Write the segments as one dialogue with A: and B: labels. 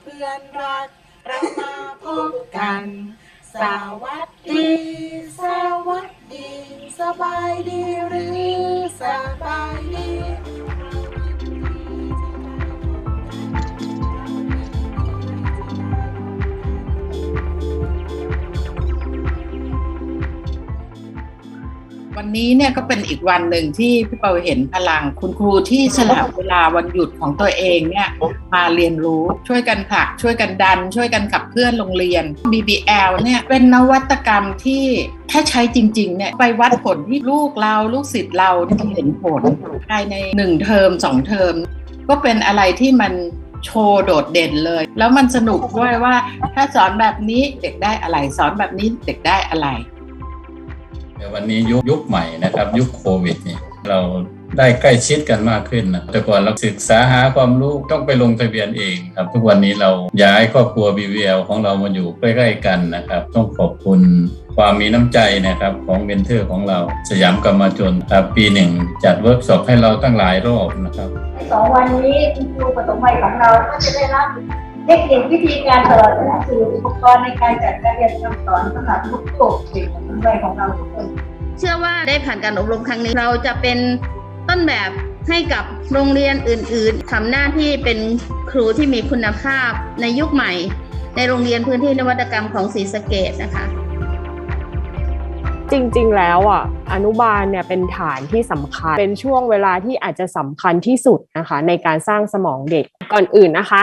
A: เพื่อนรัก เรามาพบกัน สวัสดี สวัสดี สบายดีหรือสบายดี
B: วันนี้เนี่ยก็เป็นอีกวันหนึ่งที่พี่เปาเห็นพลังคุณครูที่สละเวลาวันหยุดของตัวเองเนี่ยมาเรียนรู้ช่วยกันผลักช่วยกันดัน ช่วยกันขับเคลื่อนโรงเรียน BBL เนี่ยเป็นนวัตกรรมที่ถ้าใช้จริงๆเนี่ยไปวัดผลที่ลูกเราลูกศิษย์เราจะเห็นผลภายในหนึ่งเทอมสองเทอม ก็เป็นอะไรที่มันโชว์โดดเด่นเลย แล้วมันสนุกด้วยว่าถ้าสอนแบบนี้เด็กได้อะไร สอนแบบนี้เด็กได้อะไร
C: แต่ วันนี้ยุคยุคใหม่นะครับ ยุคโควิดนี่เราได้ใกล้ชิดกันมากขึ้นนะแต่ก่อนเราศึกษาหาความรู้ต้องไปลงทะเบียนเองครับ ทุกวันนี้เราย้ายครอบครัว BVL ของเรามาอยู่ใกล้ๆกันนะครับ ต้องขอบคุณความมีน้ำใจนะครับของเมนเทอร์ของเราสยามกรรมจนครับปีหนึ่งจัดเวิร์กช็อปให้เราตั้งหลายรอบนะครับ
D: ในสองวันนี้คุณครูปฐมวัยของเราก็จะได้รับ เทคนิควิธีการตลอดหนังสืออุปกรณ์ในการจัดการเรียนการสอนสำหรับทุกกลุ่มเด็กปฐมวัยของเราทุกคน
E: เชื่อว่าได้ผ่านการอบรมครั้งนี้เราจะเป็นต้นแบบให้กับโรงเรียนอื่น ๆทำหน้าที่เป็นครูที่มีคุณภาพในยุคใหม่ ในโรงเรียนพื้นที่นวัตกรรมของศรีสะเกดนะคะ
F: จริงๆ แล้วอะอนุบาลเนี่ยเป็นฐานที่สำคัญ เป็นช่วงเวลาที่อาจจะสำคัญที่สุดนะคะ ในการสร้างสมองเด็กก่อนอื่นนะคะ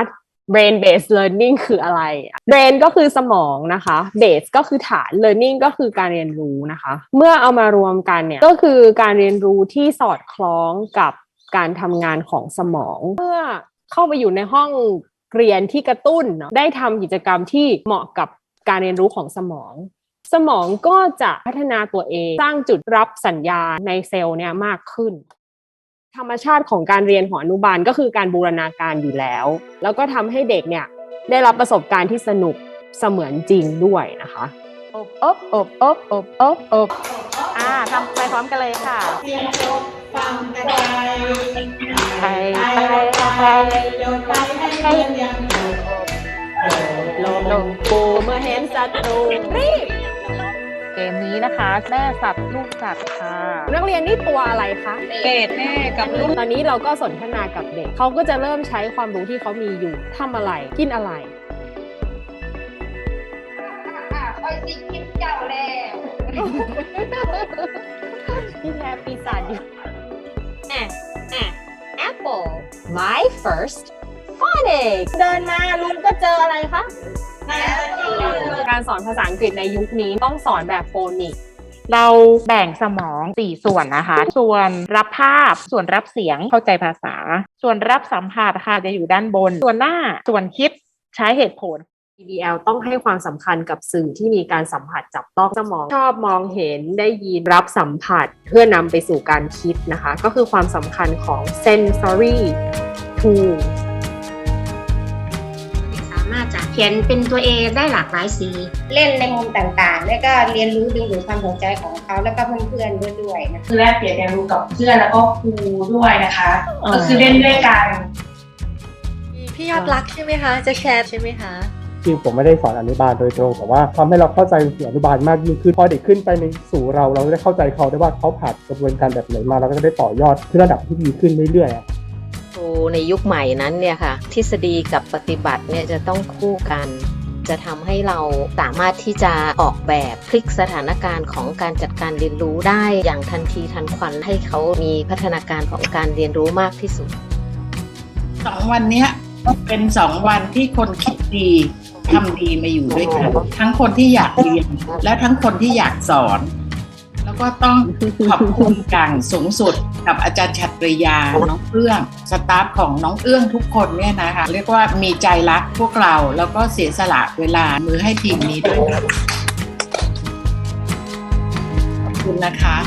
F: brain based learning คืออะไร brain ก็คือสมองนะคะ base ก็คือฐาน learning ก็คือการเรียนรู้นะคะ เมื่อเอามารวมกันเนี่ยก็คือการเรียนรู้ที่สอดคล้องกับการทำงานของสมอง เมื่อเข้าไปอยู่ในห้องเรียนที่กระตุ้นเนอะได้ทำกิจกรรมที่เหมาะกับการเรียนรู้ของสมอง สมองก็จะพัฒนาตัวเอง สร้างจุดรับสัญญาณในเซลล์เนี่ยมากขึ้น ธรรมชาติของการเรียนของอนุบาลก็คือการบูรณาการอยู่แล้ว แล้วก็ทำให้เด็กเนี่ยได้รับประสบการณ์ที่สนุกเสมือนจริงด้วยนะคะอบอบอบอบอบอบอบอ่าทำไปพร้อมกันเลยค่ะ
A: เสียงจบฟังกระได
F: ไป
A: ไป
F: ไป
A: ไป
F: ไป
A: โยนไปให้เพื่อนยังอยู่
F: ลงลงปูเมื่อเห็นศัตรูรีบ
G: เกมนี้นะคะ แม่สัตว์ลูกสัตว์ค่ะ
F: นักเรียนนี่ตัวอะไรคะ
G: เป็ดแม่กับลูก
F: ตอนนี้เราก็สนทนากับเด็กเขาก็จะเริ่มใช้ความรู้ที่เขามีอยู่ทำอะไร กินอะไร
D: คอยสิคิดเจ้าแล้ว
F: ที่แท้ปีศาจอยู่
D: Apple my first phonic
F: เดินมาลุงก็เจออะไรคะ การสอนภาษาอังกฤษในยุคนี้ต้องสอนแบบโฟนิก
G: เราแบ่งสมองสี่ส่วนนะคะ ส่วนรับภาพ ส่วนรับเสียงเข้าใจภาษา ส่วนรับสัมผัสค่ะจะอยู่ด้านบน ส่วนหน้า ส่วนคิดใช้เหตุผล
F: PBL ต้องให้ความสำคัญกับสื่อที่มีการสัมผัสจับต้องสมองชอบมองเห็นได้ยินรับสัมผัส เพื่อนำไปสู่การคิดนะคะ ก็คือความสำคัญของ sensory tool
H: ขียนเป็นตัวเองได้หลากหลายสี
D: เล่นในมุมต่างๆ แล้วก็เรียนรู้ดึงดูดความสนใจของเขาแล้วก็เพื่อนๆด้วยด้วยนะ
I: คือแลกเปลี่ยนเรียนรู้กับเพื่อนแล้วก็ครูด้วยนะคะ ก็คือเล่นด้วยกัน
J: พี่ยอดรักใช่ไหมคะ จะแชร์ใช่ไหมคะ
K: จริงผมไม่ได้สอนอนุบาลโดยตรงแต่ว่าทำให้เราเข้าใจสิ่งอนุบาลมากยิ่งขึ้นพอเด็กขึ้นไปในสู่เราเราจะได้เข้าใจเขาได้ว่าเขาผ่านกระบวนการแบบไหนมาเราก็จะได้ต่อยอดขึ้นระดับที่ดีขึ้นเรื่อยๆอะ
J: ครูในยุคใหม่นั้นเนี่ยค่ะ ทฤษฎีกับปฏิบัติเนี่ยจะต้องคู่กัน จะทำให้เราสามารถที่จะออกแบบพลิกสถานการณ์ของการจัดการเรียนรู้ได้อย่างทันทีทันควันให้เขามีพัฒนาการของการเรียนรู้มากที่สุด
B: สองวันเนี้ยเป็นสองวันที่คนคิดดีทำดีมาอยู่ด้วยกันทั้งคนที่อยากเรียน และทั้งคนที่อยากสอน แล้วก็ต้องขอบคุณอย่างสูงสุด กับอาจารย์ชัตริยา น้องเอื้องสตาฟของน้องเอื้องทุกคนเนี่ยนะคะ เรียกว่ามีใจรักพวกเราแล้วก็เสียสละเวลามือให้ทีมนี้ด้วยค่ะขอบคุณนะคะ